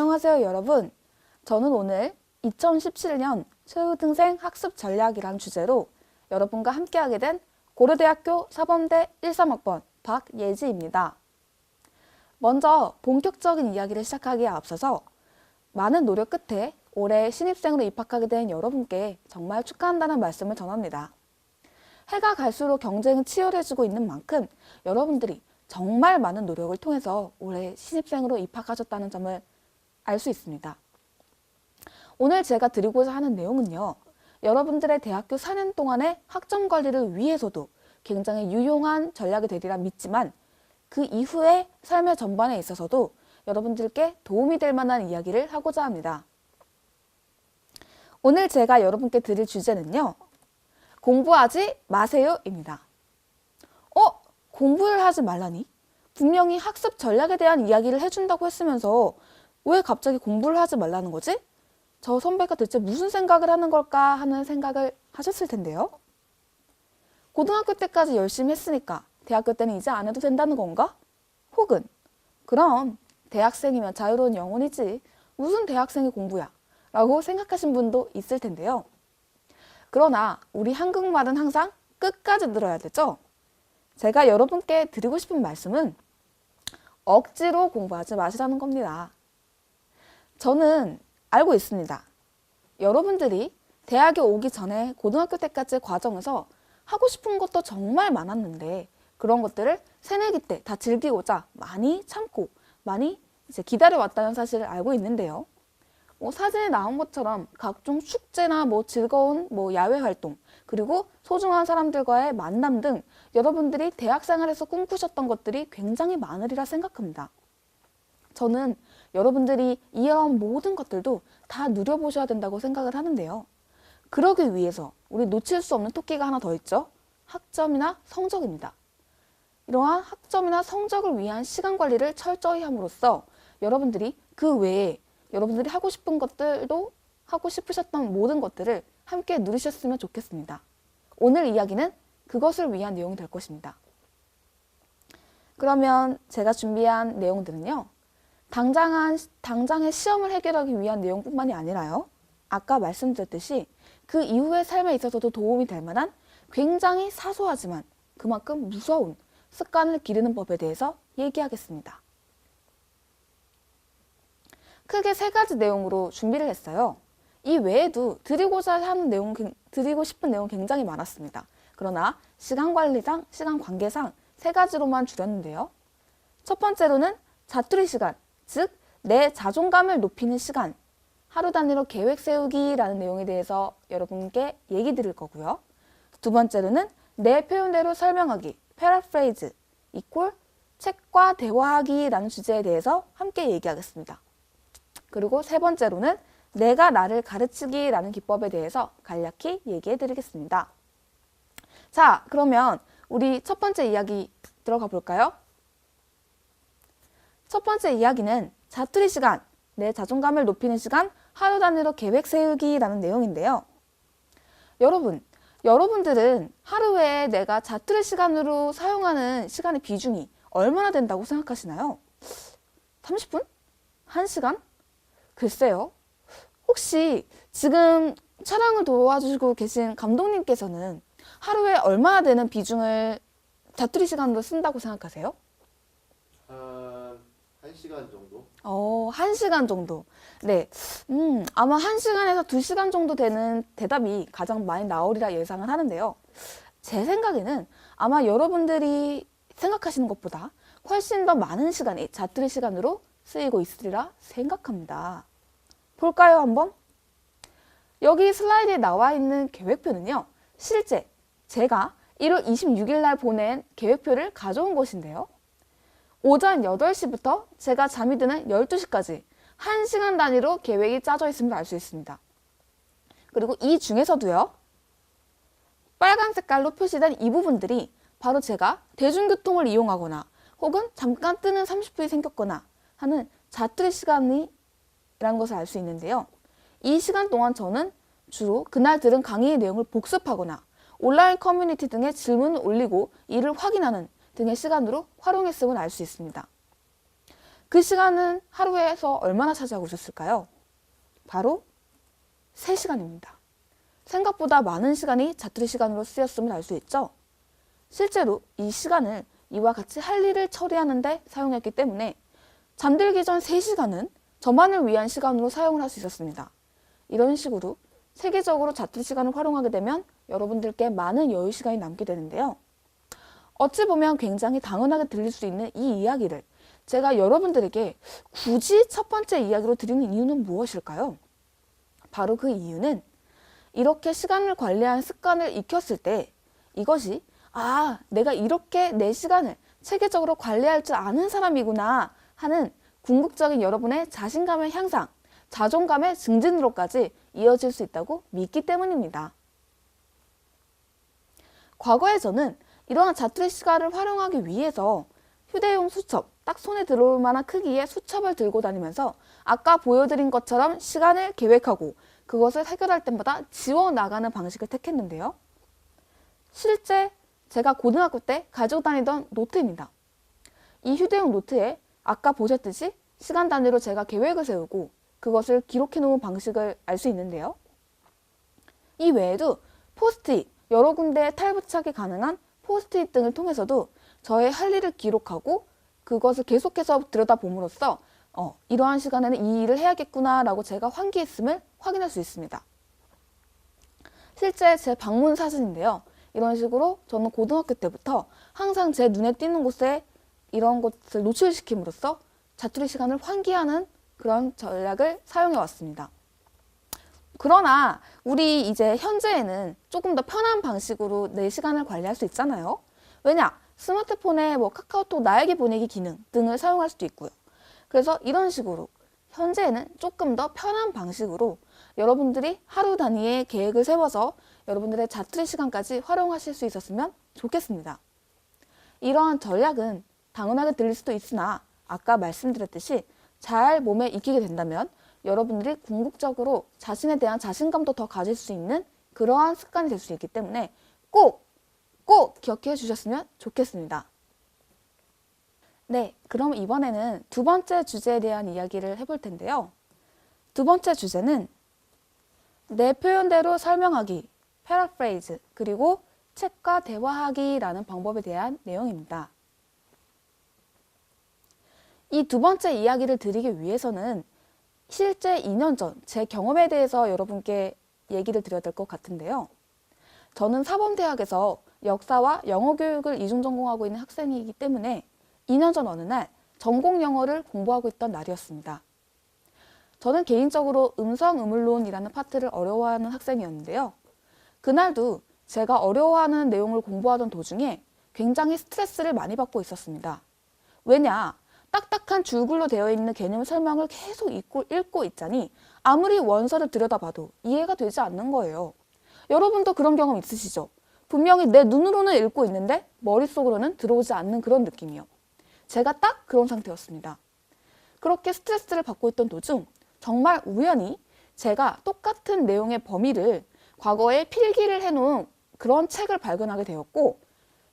안녕하세요, 여러분. 저는 오늘 2017년 최우등생 학습 전략이란 주제로 여러분과 함께하게 된 고려대학교 사범대 13학번 박예지입니다. 먼저 본격적인 이야기를 시작하기에 앞서서 많은 노력 끝에 올해 신입생으로 입학하게 된 여러분께 정말 축하한다는 말씀을 전합니다. 해가 갈수록 경쟁은 치열해지고 있는 만큼 여러분들이 정말 많은 노력을 통해서 올해 신입생으로 입학하셨다는 점을 알 수 있습니다. 오늘 제가 드리고자 하는 내용은요. 여러분들의 대학교 4년 동안의 학점 관리를 위해서도 굉장히 유용한 전략이 되리라 믿지만 그 이후의 삶의 전반에 있어서도 여러분들께 도움이 될 만한 이야기를 하고자 합니다. 오늘 제가 여러분께 드릴 주제는요. 공부하지 마세요입니다. 어? 공부를 하지 말라니? 분명히 학습 전략에 대한 이야기를 해준다고 했으면서 왜 갑자기 공부를 하지 말라는 거지? 저 선배가 대체 무슨 생각을 하는 걸까 하는 생각을 하셨을 텐데요. 고등학교 때까지 열심히 했으니까 대학교 때는 이제 안 해도 된다는 건가? 혹은 그럼 대학생이면 자유로운 영혼이지 무슨 대학생이 공부야 라고 생각하신 분도 있을 텐데요. 그러나 우리 한국말은 항상 끝까지 들어야 되죠. 제가 여러분께 드리고 싶은 말씀은 억지로 공부하지 마시라는 겁니다. 저는 알고 있습니다. 여러분들이 대학에 오기 전에 고등학교 때까지의 과정에서 하고 싶은 것도 정말 많았는데 그런 것들을 새내기 때 다 즐기고자 많이 참고 많이 이제 기다려왔다는 사실을 알고 있는데요. 뭐 사진에 나온 것처럼 각종 축제나 뭐 즐거운 뭐 야외 활동 그리고 소중한 사람들과의 만남 등 여러분들이 대학 생활에서 꿈꾸셨던 것들이 굉장히 많으리라 생각합니다. 저는 여러분들이 이런 모든 것들도 다 누려보셔야 된다고 생각을 하는데요. 그러기 위해서 우리 놓칠 수 없는 토끼가 하나 더 있죠. 학점이나 성적입니다. 이러한 학점이나 성적을 위한 시간 관리를 철저히 함으로써 여러분들이 그 외에 여러분들이 하고 싶은 것들도 하고 싶으셨던 모든 것들을 함께 누리셨으면 좋겠습니다. 오늘 이야기는 그것을 위한 내용이 될 것입니다. 그러면 제가 준비한 내용들은요. 당장한, 당장의 시험을 해결하기 위한 내용뿐만이 아니라요. 아까 말씀드렸듯이 그 이후의 삶에 있어서도 도움이 될 만한 굉장히 사소하지만 그만큼 무서운 습관을 기르는 법에 대해서 얘기하겠습니다. 크게 세 가지 내용으로 준비를 했어요. 이 외에도 드리고자 하는 내용, 드리고 싶은 내용 굉장히 많았습니다. 그러나 시간 관리상, 시간 관계상 세 가지로만 줄였는데요. 첫 번째로는 자투리 시간, 즉, 내 자존감을 높이는 시간, 하루 단위로 계획 세우기라는 내용에 대해서 여러분께 얘기 드릴 거고요. 두 번째로는 내 표현대로 설명하기, 패러프레이즈, 이꼴 책과 대화하기라는 주제에 대해서 함께 얘기하겠습니다. 그리고 세 번째로는 내가 나를 가르치기라는 기법에 대해서 간략히 얘기해 드리겠습니다. 자, 그러면 우리 첫 번째 이야기 들어가 볼까요? 첫 번째 이야기는 자투리 시간, 내 자존감을 높이는 시간, 하루 단위로 계획 세우기라는 내용인데요. 여러분, 여러분들은 하루에 내가 자투리 시간으로 사용하는 시간의 비중이 얼마나 된다고 생각하시나요? 30분? 1시간? 글쎄요. 혹시 지금 촬영을 도와주시고 계신 감독님께서는 하루에 얼마나 되는 비중을 자투리 시간으로 쓴다고 생각하세요? 한 1시간 정도? 어, 1시간 정도. 네. 음, 아마 1시간에서 2시간 정도 되는 대답이 가장 많이 나오리라 예상을 하는데요. 제 생각에는 아마 여러분들이 생각하시는 것보다 훨씬 더 많은 시간이 자투리 시간으로 쓰이고 있으리라 생각합니다. 볼까요, 한번? 여기 슬라이드에 나와 있는 계획표는요, 실제 제가 1월 26일 날 보낸 계획표를 가져온 것인데요. 오전 8시부터 제가 잠이 드는 12시까지 1시간 단위로 계획이 짜져 있음을 알 수 있습니다. 그리고 이 중에서도요. 빨간 색깔로 표시된 이 부분들이 바로 제가 대중교통을 이용하거나 혹은 잠깐 뜨는 30분이 생겼거나 하는 자투리 시간이라는 것을 알 수 있는데요. 이 시간 동안 저는 주로 그날 들은 강의의 내용을 복습하거나 온라인 커뮤니티 등에 질문을 올리고 이를 확인하는 등의 시간으로 활용했음을 알 수 있습니다. 그 시간은 하루에서 얼마나 차지하고 있었을까요? 바로 3시간입니다. 생각보다 많은 시간이 자투리 시간으로 쓰였음을 알 수 있죠. 실제로 이 시간을 이와 같이 할 일을 처리하는데 사용했기 때문에 잠들기 전 3시간은 저만을 위한 시간으로 사용을 할 수 있었습니다. 이런 식으로 세계적으로 자투리 시간을 활용하게 되면 여러분들께 많은 여유 시간이 남게 되는데요. 어찌 보면 굉장히 당연하게 들릴 수 있는 이 이야기를 제가 여러분들에게 굳이 첫 번째 이야기로 드리는 이유는 무엇일까요? 바로 그 이유는 이렇게 시간을 관리하는 습관을 익혔을 때 이것이 아, 내가 이렇게 내 시간을 체계적으로 관리할 줄 아는 사람이구나 하는 궁극적인 여러분의 자신감의 향상, 자존감의 증진으로까지 이어질 수 있다고 믿기 때문입니다. 과거에 저는 이러한 자투리 시간을 활용하기 위해서 휴대용 수첩, 딱 손에 들어올 만한 크기의 수첩을 들고 다니면서 아까 보여드린 것처럼 시간을 계획하고 그것을 해결할 때마다 지워 나가는 방식을 택했는데요. 실제 제가 고등학교 때 가지고 다니던 노트입니다. 이 휴대용 노트에 아까 보셨듯이 시간 단위로 제가 계획을 세우고 그것을 기록해 놓은 방식을 알 수 있는데요. 이 외에도 포스트잇, 여러 군데에 탈부착이 가능한 포스트잇 등을 통해서도 저의 할 일을 기록하고 그것을 계속해서 들여다봄으로써 어, 이러한 시간에는 이 일을 해야겠구나라고 제가 환기했음을 확인할 수 있습니다. 실제 제 방문 사진인데요. 이런 식으로 저는 고등학교 때부터 항상 제 눈에 띄는 곳에 이런 것을 노출시킴으로써 자투리 시간을 환기하는 그런 전략을 사용해 왔습니다. 그러나 우리 이제 현재에는 조금 더 편한 방식으로 내 시간을 관리할 수 있잖아요. 왜냐? 스마트폰에 뭐 카카오톡 나에게 보내기 기능 등을 사용할 수도 있고요. 그래서 이런 식으로 현재에는 조금 더 편한 방식으로 여러분들이 하루 단위의 계획을 세워서 여러분들의 자투리 시간까지 활용하실 수 있었으면 좋겠습니다. 이러한 전략은 당연하게 들릴 수도 있으나 아까 말씀드렸듯이 잘 몸에 익히게 된다면 여러분들이 궁극적으로 자신에 대한 자신감도 더 가질 수 있는 그러한 습관이 될 수 있기 때문에 꼭, 꼭 기억해 주셨으면 좋겠습니다. 네, 그럼 이번에는 두 번째 주제에 대한 이야기를 해볼 텐데요. 두 번째 주제는 내 표현대로 설명하기, 패러프레이즈, 그리고 책과 대화하기라는 방법에 대한 내용입니다. 이 두 번째 이야기를 드리기 위해서는 실제 2년 전 제 경험에 대해서 여러분께 얘기를 드려야 될 것 같은데요. 저는 사범대학에서 역사와 영어 교육을 이중 전공하고 있는 학생이기 때문에 2년 전 어느 날 전공 영어를 공부하고 있던 날이었습니다. 저는 개인적으로 음성 음울론이라는 파트를 어려워하는 학생이었는데요. 그날도 제가 어려워하는 내용을 공부하던 도중에 굉장히 스트레스를 많이 받고 있었습니다. 왜냐? 딱딱한 줄글로 되어 있는 개념 설명을 계속 읽고, 읽고 있자니 아무리 원서를 들여다봐도 이해가 되지 않는 거예요. 여러분도 그런 경험 있으시죠? 분명히 내 눈으로는 읽고 있는데 머릿속으로는 들어오지 않는 그런 느낌이요. 제가 딱 그런 상태였습니다. 그렇게 스트레스를 받고 있던 도중 정말 우연히 제가 똑같은 내용의 범위를 과거에 필기를 해놓은 그런 책을 발견하게 되었고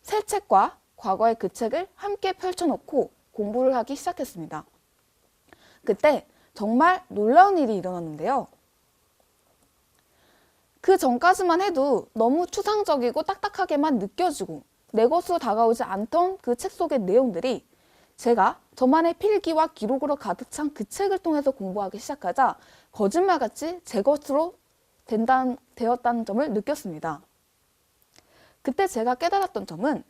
새 책과 과거의 그 책을 함께 펼쳐놓고 공부를 하기 시작했습니다. 그때 정말 놀라운 일이 일어났는데요. 그 전까지만 해도 너무 추상적이고 딱딱하게만 느껴지고 내 것으로 다가오지 않던 그 책 속의 내용들이 제가 저만의 필기와 기록으로 가득 찬 그 책을 통해서 공부하기 시작하자 거짓말같이 제 것으로 된다, 되었다는 점을 느꼈습니다. 그때 제가 깨달았던 점은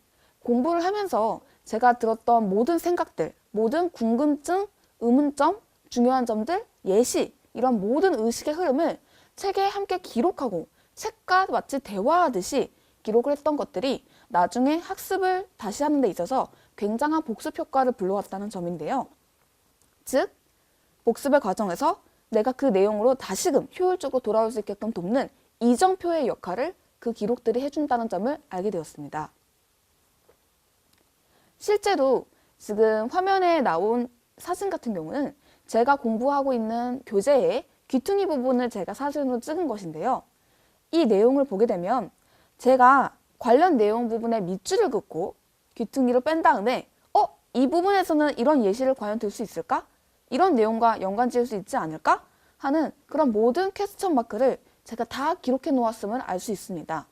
공부를 하면서 제가 들었던 모든 생각들, 모든 궁금증, 의문점, 중요한 점들, 예시, 이런 모든 의식의 흐름을 책에 함께 기록하고 책과 마치 대화하듯이 기록을 했던 것들이 나중에 학습을 다시 하는 데 있어서 굉장한 복습 효과를 불러왔다는 점인데요. 즉, 복습의 과정에서 내가 그 내용으로 다시금 효율적으로 돌아올 수 있게끔 돕는 이정표의 역할을 그 기록들이 해준다는 점을 알게 되었습니다. 실제로 지금 화면에 나온 사진 같은 경우는 제가 공부하고 있는 교재의 귀퉁이 부분을 제가 사진으로 찍은 것인데요. 이 내용을 보게 되면 제가 관련 내용 부분에 밑줄을 긋고 귀퉁이를 뺀 다음에 어? 이 부분에서는 이런 예시를 과연 들 수 있을까? 이런 내용과 연관 지을 수 있지 않을까? 하는 그런 모든 퀘스천 마크를 제가 다 기록해 놓았음을 알 수 있습니다.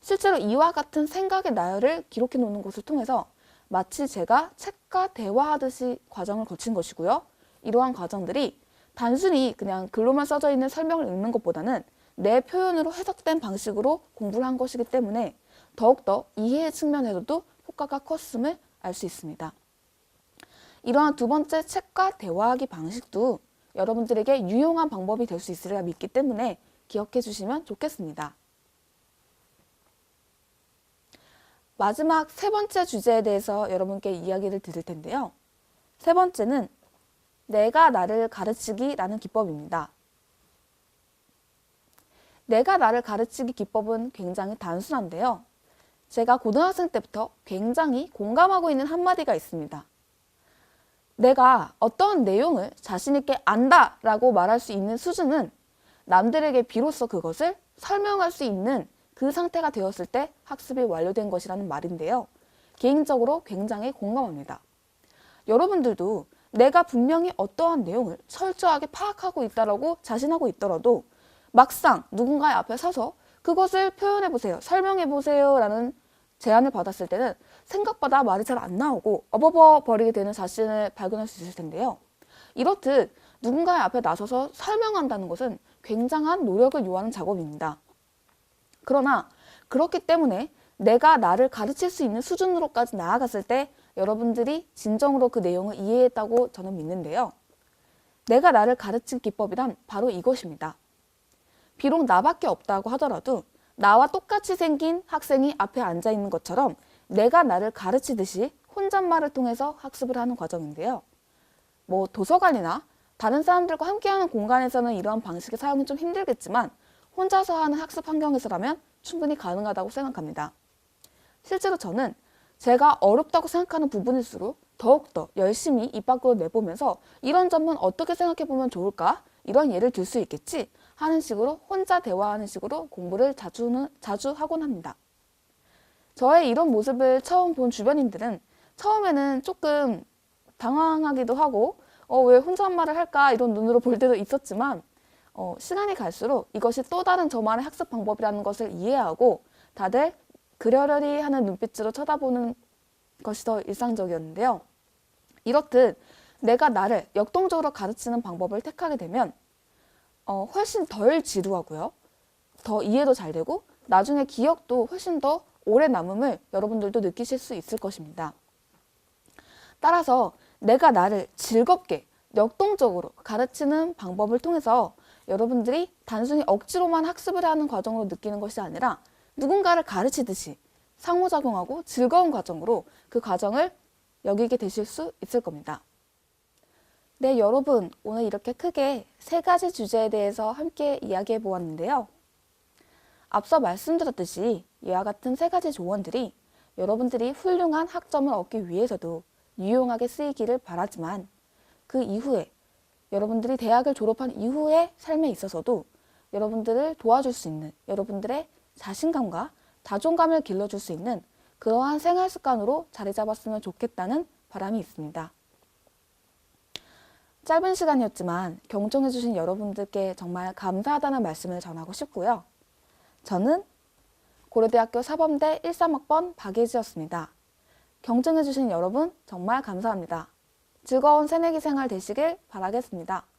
실제로 이와 같은 생각의 나열을 기록해 놓는 것을 통해서 마치 제가 책과 대화하듯이 과정을 거친 것이고요. 이러한 과정들이 단순히 그냥 글로만 써져 있는 설명을 읽는 것보다는 내 표현으로 해석된 방식으로 공부를 한 것이기 때문에 더욱더 이해의 측면에서도 효과가 컸음을 알 수 있습니다. 이러한 두 번째 책과 대화하기 방식도 여러분들에게 유용한 방법이 될 수 있으리라 믿기 때문에 기억해 주시면 좋겠습니다. 마지막 세 번째 주제에 대해서 여러분께 이야기를 드릴 텐데요. 세 번째는 내가 나를 가르치기라는 기법입니다. 내가 나를 가르치기 기법은 굉장히 단순한데요. 제가 고등학생 때부터 굉장히 공감하고 있는 한마디가 있습니다. 내가 어떤 내용을 자신있게 안다 라고 말할 수 있는 수준은 남들에게 비로소 그것을 설명할 수 있는 그 상태가 되었을 때 학습이 완료된 것이라는 말인데요. 개인적으로 굉장히 공감합니다. 여러분들도 내가 분명히 어떠한 내용을 철저하게 파악하고 있다라고 자신하고 있더라도 막상 누군가의 앞에 서서 그것을 표현해 보세요. 설명해 보세요. 라는 제안을 받았을 때는 생각보다 말이 잘 안 나오고 어버버 버리게 되는 자신을 발견할 수 있을 텐데요. 이렇듯 누군가의 앞에 나서서 설명한다는 것은 굉장한 노력을 요하는 작업입니다. 그러나 그렇기 때문에 내가 나를 가르칠 수 있는 수준으로까지 나아갔을 때 여러분들이 진정으로 그 내용을 이해했다고 저는 믿는데요. 내가 나를 가르친 기법이란 바로 이것입니다. 비록 나밖에 없다고 하더라도 나와 똑같이 생긴 학생이 앞에 앉아 있는 것처럼 내가 나를 가르치듯이 혼잣말을 통해서 학습을 하는 과정인데요. 뭐 도서관이나 다른 사람들과 함께하는 공간에서는 이러한 방식의 사용이 좀 힘들겠지만 혼자서 하는 학습 환경에서라면 충분히 가능하다고 생각합니다. 실제로 저는 제가 어렵다고 생각하는 부분일수록 더욱더 열심히 입 밖으로 내보면서 이런 점은 어떻게 생각해 보면 좋을까? 이런 예를 들 수 있겠지? 하는 식으로 혼자 대화하는 식으로 공부를 자주는, 자주 하곤 합니다. 저의 이런 모습을 처음 본 주변인들은 처음에는 조금 당황하기도 하고 어, 왜 혼잣말을 할까 이런 눈으로 볼 때도 있었지만 어, 시간이 갈수록 이것이 또 다른 저만의 학습 방법이라는 것을 이해하고 다들 그려려리 하는 눈빛으로 쳐다보는 것이 더 일상적이었는데요. 이렇듯 내가 나를 역동적으로 가르치는 방법을 택하게 되면 어, 훨씬 덜 지루하고요. 더 이해도 잘 되고 나중에 기억도 훨씬 더 오래 남음을 여러분들도 느끼실 수 있을 것입니다. 따라서 내가 나를 즐겁게 역동적으로 가르치는 방법을 통해서 여러분들이 단순히 억지로만 학습을 하는 과정으로 느끼는 것이 아니라 누군가를 가르치듯이 상호작용하고 즐거운 과정으로 그 과정을 여기게 되실 수 있을 겁니다. 네, 여러분. 오늘 이렇게 크게 세 가지 주제에 대해서 함께 이야기해 보았는데요. 앞서 말씀드렸듯이 이와 같은 세 가지 조언들이 여러분들이 훌륭한 학점을 얻기 위해서도 유용하게 쓰이기를 바라지만 그 이후에 여러분들이 대학을 졸업한 이후의 삶에 있어서도 여러분들을 도와줄 수 있는 여러분들의 자신감과 자존감을 길러줄 수 있는 그러한 생활 습관으로 자리 잡았으면 좋겠다는 바람이 있습니다. 짧은 시간이었지만 경청해주신 여러분들께 정말 감사하다는 말씀을 전하고 싶고요. 저는 고려대학교 사범대 13학번 박예지였습니다. 경청해주신 여러분 정말 감사합니다. 즐거운 새내기 생활 되시길 바라겠습니다.